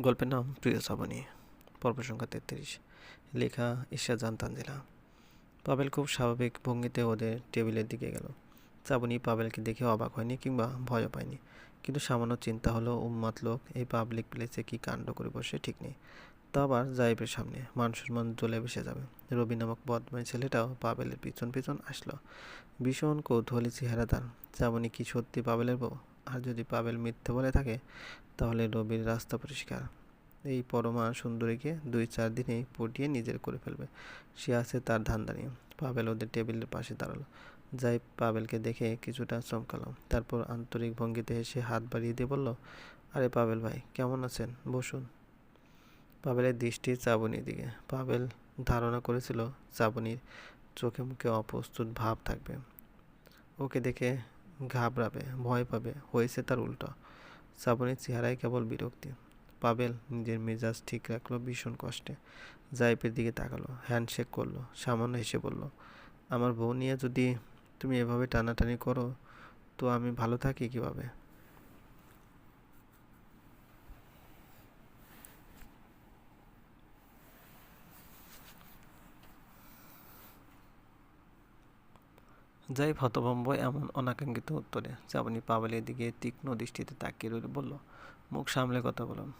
গল্পের নাম প্রিয় শ্রাবণী, পর্ব সংখ্যা তেত্রিশ। লেখা জান তানজিলা পাবেল খুব স্বাভাবিক ভঙ্গিতে ওদের টেবিলের দিকে গেল। শ্রাবণী পাবেলকে দেখে অবাক হয়নি কিংবা ভয়ও পায়নি। কিন্তু সামান্য চিন্তা হলো উম্মাত লোক এই পাবলিক প্লেসে কি কাণ্ড করে বসে ঠিক নেই। তা আবার জাইবের সামনে মান সম্মান জ্বলে বসে যাবে। রবি নামক বদমাই ছেলেটাও পাবেলের পিছন পিছন আসলো। ভীষণ কৌতূহলী চেহারা তার শ্রাবণী কি সত্যি পাবেলের বউ? আর যদি পাবেল মিথ্যে বলে থাকে, তাহলে রবির রাস্তা পরিষ্কার। এই পরমা সুন্দরীকে দুই চার দিনেই পটিয়ে নিজের করে ফেলবে। সে আছে তার ধান্দা নিয়ে পাবেল ওদের টেবিলের পাশে দাঁড়াল। যাই পাবেলকে দেখে কিছুটা চমকালো। তারপর আন্তরিক ভঙ্গিতে এসে হাত বাড়িয়ে দিয়ে বলল, আরে পাবেল ভাই, কেমন আছেন? বসুন। পাবেলের দৃষ্টি চাবনির দিকে। পাবেল ধারণা করেছিল, চাবনির চোখে মুখে অপ্রস্তুত ভাব থাকবে। ওকে দেখে ঘাবড়াবে, ভয় পাবে, হয়েছে তার উল্টো। শ্রাবণীর চেহারায় কেবল বিরক্তি। পাবেল নিজের মেজাজ ঠিক রাখল ভীষণ কষ্টে। জাইপের দিকে তাকালো, হ্যান্ডশেক করল, সামান্য হেসে বলল, আমার বউ নিয়ে যদি তুমি এভাবে টানাটানি করো, তো আমি ভালো থাকি কীভাবে? যাই হতভম্ব এমন অনাকাঙ্ক্ষিত উত্তরে চাবনি পাবেলের দিকে তীক্ষ্ণ দৃষ্টিতে তাকিয়ে রইল, বলল, মুখ সামলে কথা বলুন।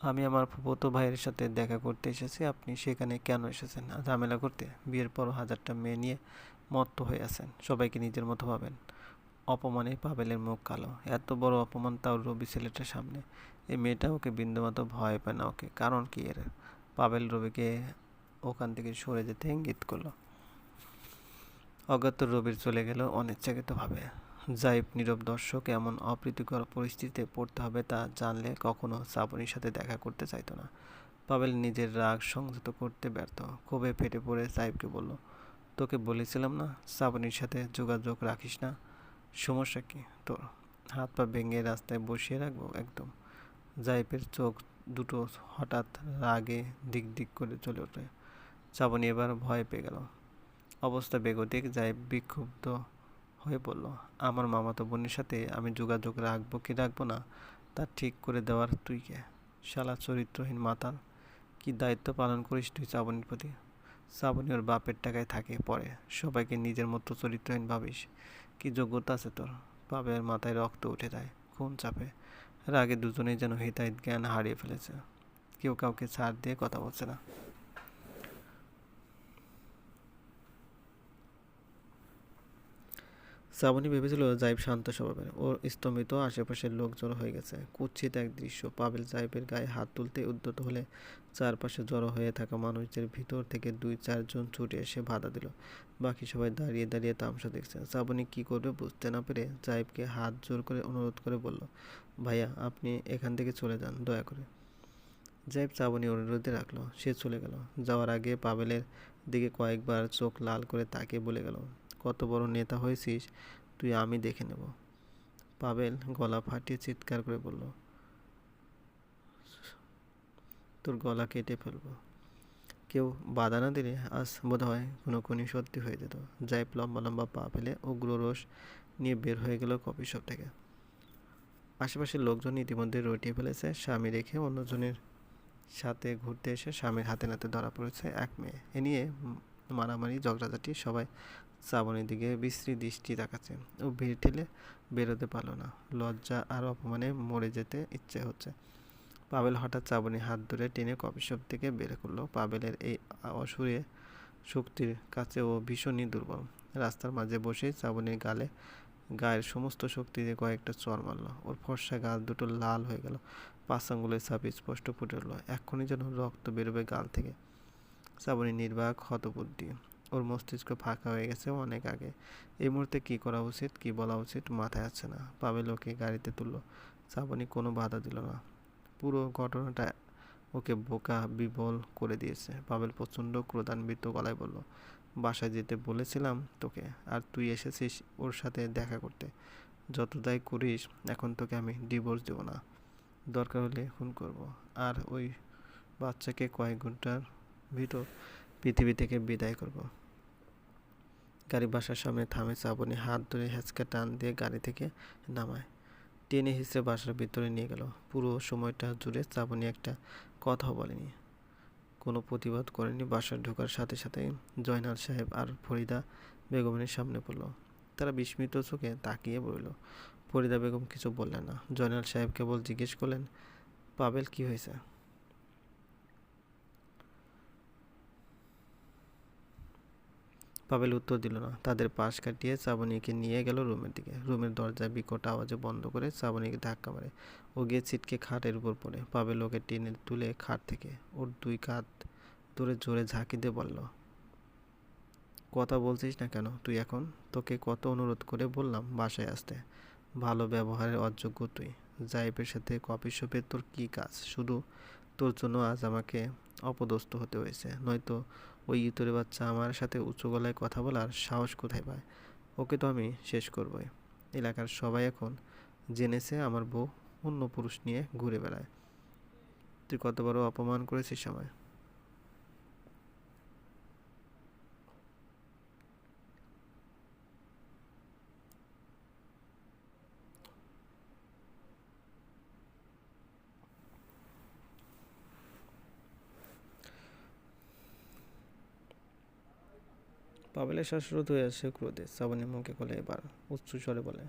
আমি আমার ফুফতো ভাইয়ের সাথে দেখা করতে এসেছি। আপনি সেখানে কেন এসেছেন? ঝামেলা করতে? বিয়ের পর হাজারটা মেয়ে নিয়ে মত্ত হয়ে আছেন। সবাইকে নিজের মতো ভাবেন। অপমানে পাবেলের মুখ কালো। এত বড় অপমান তাও রবি ছেলেটার সামনে। এই মেয়েটা ওকে বিন্দুমাত্র ভয় পায় না ওকে। কারণ কি এর? পাবেল রবিকে ওখান থেকে সরে যেতে ইঙ্গিত করল। অজ্ঞাত রবির চলে গেল অনিচ্ছাকৃতভাবে। জাইব নীরব দর্শক, এমন অপ্রীতিকর পরিস্থিতিতে পড়তে হবে তা জানলে কখনো শ্রাবণীর সাথে দেখা করতে চাইতো না। পাবেল নিজের রাগ সংযত করতে ব্যর্থ। ক্ষোভে ফেটে পড়ে সাহেবকে বলল, তোকে বলেছিলাম না শ্রাবণীর সাথে যোগাযোগ রাখিস না? সমস্যা কি তোর? হাত পা ভেঙে রাস্তায় বসিয়ে রাখব একদম। জাইপের চোখ দুটো হঠাৎ রাগে দিক দিক করে চলে ওঠে। শ্রাবণী এবার ভয় পেয়ে গেল। অবস্থা বেগতিক জাইব বিক্ষুব্ধ হয়ে পড়ল। আমার মামাতো বোনের সাথে আমি যোগাযোগ রাখব কি রাখব না, তা ঠিক করে দেওয়ার তুই কে? শালা চরিত্রহীন মাতাল, কি দায়িত্ব পালন করিস তুই শ্রাবণীর প্রতি? শ্রাবণী ওর বাপের টাকায় থাকে পরে সবাইকে নিজের মতো চরিত্রহীন ভাবিস। কি যোগ্যতা আছে তোর? বাপের মাথায় রক্ত উঠে যায়, খুন চাপে। রাগে দুজনেই যেন হিতাহিত জ্ঞান হারিয়ে ফেলেছে। কেউ কাউকে ছাড় দিয়ে কথা বলছে না। শ্রাবণী ভেবেছিল জাইব শান্ত স্বভাবের। ওর স্তম্ভিত আশেপাশের লোক জড়ো হয়ে গেছে। কুচ্ছিত এক দৃশ্য। পাবেল জাইবের গায়ে হাত তুলতে উদ্যত হলে চারপাশে জড়ো হয়ে থাকা মানুষদের ভিতর থেকে দুই চারজন ছুটে এসে বাধা দিল। বাকি সবাই দাঁড়িয়ে দাঁড়িয়ে তামসা দেখছে শ্রাবণী কী করবে বুঝতে না পেরে জাইবকে হাত জোর করে অনুরোধ করে বলল, ভাইয়া, আপনি এখান থেকে চলে যান, দয়া করে। জাইব শ্রাবণী অনুরোধে রাখল। সে চলে গেল। যাওয়ার আগে পাবেলের দিকে কয়েকবার চোখ লাল করে তাকে বলে গেল কত বড় নেতা হয়েছিস, তুই আমি দেখে নেব। পাবেল গলা ফাটিয়ে চিৎকার করে বলল, তোর গলা কেটে ফেলব। কেউ বাধা না দিলে আজ বোধ হয় কোনো কোনি সত্যি হয়ে যেত। যাই লম্বা লম্বা পা ফেলে উগ্র রোষ নিয়ে বের হয়ে গেল কফি শপ থেকে। আশেপাশের লোকজন ইতিমধ্যে রটিয়ে ফেলেছে, স্বামী রেখে অন্যজনের সাথে ঘুরতে এসে স্বামীর হাতে নাতে ধরা পড়েছে এক মেয়ে। এ নিয়ে মারামারি, ঝগড়াঝাটি সবাই শ্রাবণীর দিকে বিশ্রী দৃষ্টি তাকাচ্ছে। ও ভিড় ঠেলে বেরোতে পারল না। লজ্জা আর অপমানে মরে যেতে ইচ্ছে হচ্ছে। পাবেল হঠাৎ শ্রাবণী হাত ধরে টেনে কফি শপ থেকে বের করল। পাবেলের এই অসুরে শক্তির কাছে ও ভীষণই দুর্বল। রাস্তার মাঝে বসে শ্রাবণীর গালে, গায়ের সমস্ত শক্তি দিয়ে কয়েকটা চর মারল। ওর ফর্সা গাল দুটো লাল হয়ে গেল। পাঁচ আঙ্গুলের ছাপ স্পষ্ট ফুটে উঠল। এক্ষুনি যেন রক্ত বেরোবে গাল থেকে। শ্রাবণী নির্বাক হতবুদ্ধি। ওর মস্তিষ্ক ফাঁকা হয়ে গেছে অনেক আগে। এই মুহূর্তে কী করা উচিত, কী বলা উচিত মাথায় আসছে না। পাবেল ওকে গাড়িতে তুললো। শ্রাবণী কোনো বাধা দিল না। পুরো ঘটনাটা ওকে বোকা বিবল করে দিয়েছে। পাবেল প্রচণ্ড ক্রোধান্বিত গলায় বলল, বাসায় যেতে বলেছিলাম তোকে, আর তুই এসেছিস ওর সাথে দেখা করতে। যত দায় করিস, এখন তোকে আমি ডিভোর্স দেবো না। দরকার হলে খুন করব। আর ওই বাচ্চাকে কয়েক ঘণ্টার ভিতর পৃথিবী থেকে বিদায় করব। গাড়ি বাসার সামনে থামে শ্রাবণী হাত ধরে হ্যাচকা টান দিয়ে গাড়ি থেকে নামায়। টেনে হিসেবে বাসার ভিতরে নিয়ে গেল। পুরো সময়টা জুড়ে শ্রাবণী একটা কথাও বলেনি। কোনো প্রতিবাদ করেনি। বাসার ঢোকার সাথে সাথে জয়নাল সাহেব আর ফরিদা বেগমের সামনে পড়ল। তারা বিস্মিত চোখে তাকিয়ে বলল ফরিদা বেগম কিছু বললেন না। জয়নাল সাহেব কেবল জিজ্ঞেস করলেন, পাবেল, কি হয়েছে? পাবেল উত্তর দিল না। তাদের পাশ কাটিয়ে শ্রাবণীকে নিয়ে গেল রুমের দিকে। রুমের দরজা বিকট আওয়াজে বন্ধ করে শ্রাবণীকে ধাক্কা মারে ও গিয়ে ছিটকে খাটের উপর পড়ে। পাবেল ওকে টেনে তুলে খাট থেকে। ওর দুই কাঁধ ধরে জোরে ঝাঁকি দিয়ে বলল, কথা বলছিস না কেন তুই এখন? তোকে কত অনুরোধ করে বললাম বাসায় আসতে। ভালো ব্যবহারের অযোগ্য তুই। জাইবের সাথে কফি শপে তোর কী কাজ? শুধু তোর জন্য আজ আমাকে অপদস্থ হতে হয়েছে। নয়তো ওই ইতরে বাচ্চা আমার সাথে উঁচু গলায় কথা বলার সাহস কোথায় পায়? ওকে তো আমি শেষ করবই। এলাকার সবাই এখন জেনেছে আমার বউ অন্য পুরুষ নিয়ে ঘুরে বেড়ায়। তুই কত বড় অপমান করেছিস আমায়। পাবেলের শ্বাসরোধ হয়ে আসে ক্রোধে। শ্রাবণী মুখে খোলে এবার উচ্চ স্বরে বলে,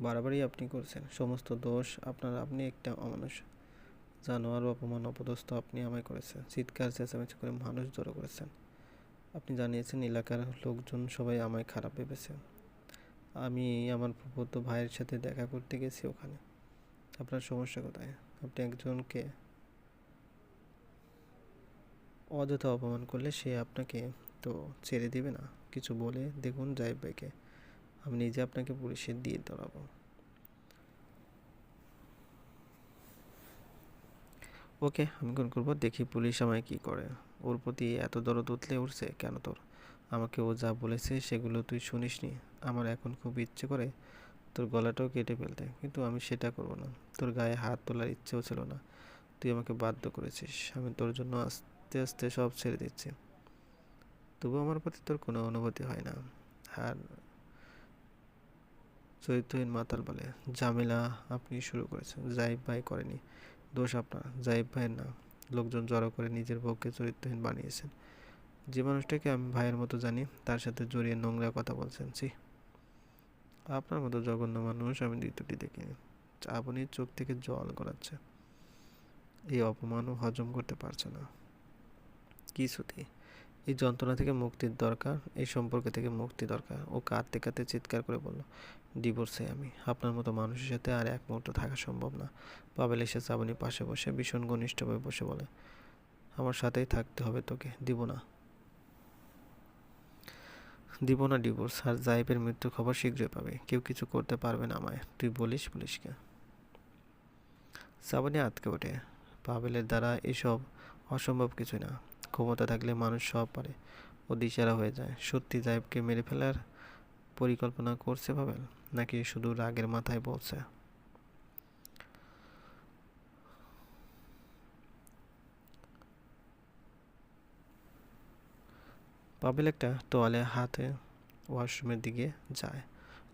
বারবারই আপনি করছেন। সমস্ত দোষ আপনার, আপনি একটা অমানুষ। জানোয়ার অপমান অপদস্থ আপনি আমায় করেছেন। চিৎকার, চেঁচামেচি করে মানুষ জড়ো করেছেন। আপনি জানিয়েছেন এলাকার লোকজন সবাই আমায় খারাপ ভেবেছে। আমি আমার ফুফতো ভাইয়ের সাথে দেখা করতে গেছি ওখানে। আপনার সমস্যা কোথায়? আপনি একজনকে অযথা অপমান করলে সে আপনাকে তো ছেড়ে দিবে না? কিছু বলে দেখুন জাহিদ ভাইকে। আমি নিজে আপনাকে পুলিশে দিয়ে দাঁড়াবো। ওকে, আমি কোন করব, দেখি পুলিশ আমায় কি করে। ওর প্রতি এত দরদ উঠলে উঠছে কেন তোর? আমাকে ও যা বলেছে সেগুলো তুই শুনিসনি। আমার এখন খুব ইচ্ছে করে তোর গলাটাও কেটে ফেলতে, কিন্তু আমি সেটা করব না। তোর গায়ে হাত তোলার ইচ্ছেও ছিল না। তুই আমাকে বাধ্য করেছিস। আমি তোর জন্য আস্তে আস্তে সব ছেড়ে দিচ্ছি। তবু আমার প্রতি তোর কোনো অনুভূতি হয় না। আর চরিত্রহীন মাতাল বলে ঝামেলা আপনি শুরু করেছেন। জাইব ভাই করেনি। দোষ আপনার। জাইব ভাইয়ের না। লোকজন জড়ো করে নিজের বউকে চরিত্রহীন বানিয়েছেন। যে মানুষটাকে আমি ভাইয়ের মতো জানি, তার সাথে জড়িয়ে নোংরা কথা বলছেন। ছি। আপনার মতো জঘন্য মানুষ আমি দ্বিতীয়টি দেখিনি। আপনি চোখ থেকে জল গড়াচ্ছে এই অপমানও হজম করতে পারছে না। কিছুতেই এই যন্ত্রণা থেকে মুক্তির দরকার, এই সম্পর্ক থেকে মুক্তি দরকার। ও কাঁদতে কাঁদতে চিৎকার করে বলল, ডিভোর্সে আমি। আপনার মতো মানুষের সাথে আর এক মুহূর্ত থাকা সম্ভব না। পাবেল এসে চাবনি পাশে বসে ভীষণ ঘনিষ্ঠভাবে বসে বলে, আমার সাথেই থাকতে হবে তোকে। দিব না। দিব না ডিভোর্স। আর জাইবের মৃত্যুর খবর শীঘ্রই পাবে। কেউ কিছু করতে পারবে না আমায়। তুই বলিস পুলিশকে শ্রাবণী আটকে ওঠে। পাবেলের দ্বারা এসব অসম্ভব কিছু না। ক্ষমতা থাকলে মানুষ সব পারে। ও দিশারা হয়ে যায়। সত্যি জাইবকে মেরে ফেলার পরিকল্পনা করছে পাবেল নাকি শুধু রাগের মাথায় বলছে? পাবেল একটা তোয়ালে হাতে ওয়াশরুমের দিকে যায়।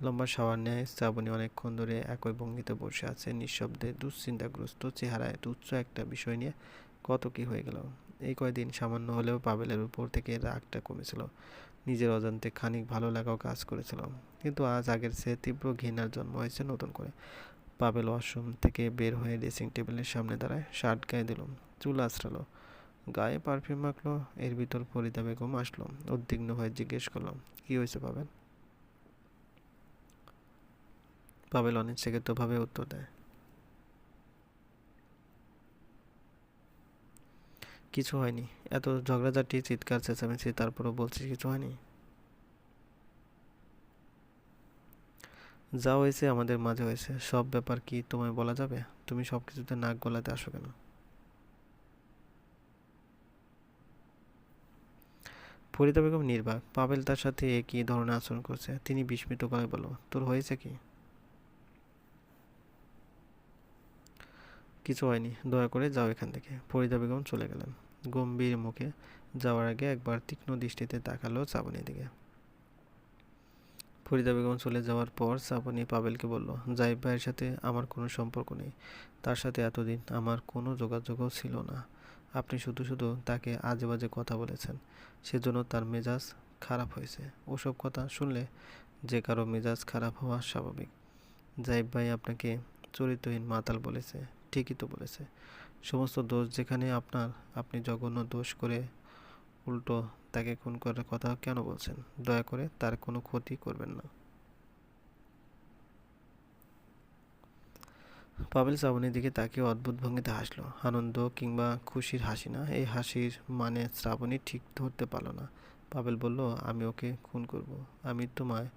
লম্বা শাওয়ার নেয়। শ্রাবণী অনেকক্ষণ ধরে একই ভঙ্গিতে বসে আছে। নিঃশব্দে দুশ্চিন্তাগ্রস্ত চেহারায় তুচ্ছ একটা বিষয় নিয়ে কত কি হয়ে গেল। এই কয়দিন সামান্য হলেও পাবেলের উপর থেকে রাগটা কমেছিল। নিজের অজান্তে খানিক ভালো লাগাও কাজ করেছিল। কিন্তু আজ আগের চেয়ে তীব্র ঘৃণার জন্ম হয়েছে নতুন করে। পাবেল ওয়াশরুম থেকে বের হয়ে ড্রেসিং টেবিলের সামনে দাঁড়ায়, শার্ট গায়ে দিল, চুল আশ্রালো গায়ে পারফিউম মাখলো এর ভিতর ফরিদা বেগম আসলো, উদ্বিগ্ন হয়ে জিজ্ঞেস করলাম কি হয়েছে পাবেল পাবেল অনিচ্ছাকৃতভাবে উত্তর দেয় কিছু হয়নি। এত ঝগড়াঝাটি, চিৎকার, চেঁচামেচি, তারপরও বলছিস কিছু হয়নি? যা হয়েছে আমাদের মাঝে হয়েছে। সব ব্যাপার কি তোমায় বলা যাবে? তুমি সব কিছুতে নাক গলাতে আসো কেন? ফরিদা বেগম নির্বাক। পাবেল তার সাথে একই ধরনের আচরণ করছে। তিনি বিস্মিত গলায় বলো তোর হয়েছে কি? কিছু হয়নি। দয়া করে যাও এখান থেকে। ফরিদা বেগম চলে গেলেন। গম্ভীর মুখে যাওয়ার আগে একবার তীক্ষ্ণ দৃষ্টিতে তাকালো চাবনির দিকে। ফরিদা বেগম চলে যাওয়ার পর শ্রাবণী পাবেলকে বলল, জাহিদ ভাইয়ের সাথে আমার কোনো সম্পর্ক নেই। তার সাথে এতদিন আমার কোনো যোগাযোগও ছিল না। আপনি শুধু শুধু তাকে আজে বাজে কথা বলেছেন। সেজন্য তার মেজাজ খারাপ হয়েছে। ওসব কথা শুনলে যে কারও মেজাজ খারাপ হওয়া স্বাভাবিক। জাহিদ ভাই আপনাকে চরিত্রহীন মাতাল বলেছে, ঠিকই তো বলেছে। সমস্ত দোষ যেখানে আপনার, আপনি জঘন্য দোষ করে উল্টো তাকে খুন করার কথা কেন বলছেন? দয়া করে তার কোনো ক্ষতি করবেন না। পাবেল শ্রাবণীর দিকে তাকিয়ে অদ্ভুত ভঙ্গিতে হাসলো। আনন্দ কিংবা খুশির হাসি না, এই হাসির মানে শ্রাবণী ঠিক ধরতে পারল না। পাবেল বলল, আমি ওকে খুন করব। আমি তোমায়,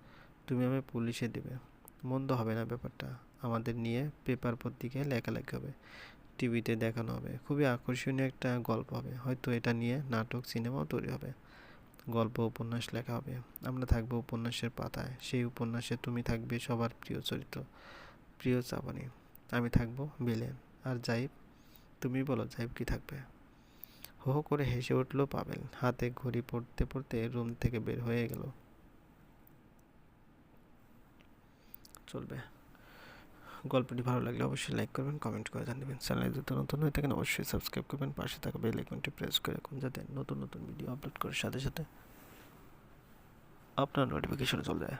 তুমি আমায় পুলিশে দেবে। মন্দ হবে না ব্যাপারটা। আমাদের নিয়ে পেপার পত্রিকায় লেখালেখি হবে। টিভিতে দেখানো হবে। খুবই আকর্ষণীয় একটা গল্প হবে। হয়তো এটা নিয়ে নাটক, সিনেমাও তৈরি হবে। গল্প, উপন্যাস লেখা হবে। আমরা থাকব উপন্যাসের পাতায়। সেই উপন্যাসে তুমি থাকবে সবার প্রিয় চরিত্র। প্রিয় চাপানি আমি থাকব বিলেন আর জাইব, তুমি বলো জাইব কি থাকবে? হো হো করে হেসে উঠল পাবেল। হাতে ঘড়ি পড়তে পড়তে রুম থেকে বের হয়ে গেল। চলবে। গল্পটি ভালো লাগলে অবশ্যই লাইক করবেন কমেন্ট করে জানাবেন। চ্যানেলে যদি নতুন হয়ে থাকেন, অবশ্যই সাবস্ক্রাইব করবেন। পাশে থাকা বেল আইকনটি প্রেস করে রাখুন যাতে নতুন নতুন ভিডিও আপলোড করার সাথে সাথে আপনার নোটিফিকেশন চলে যায়।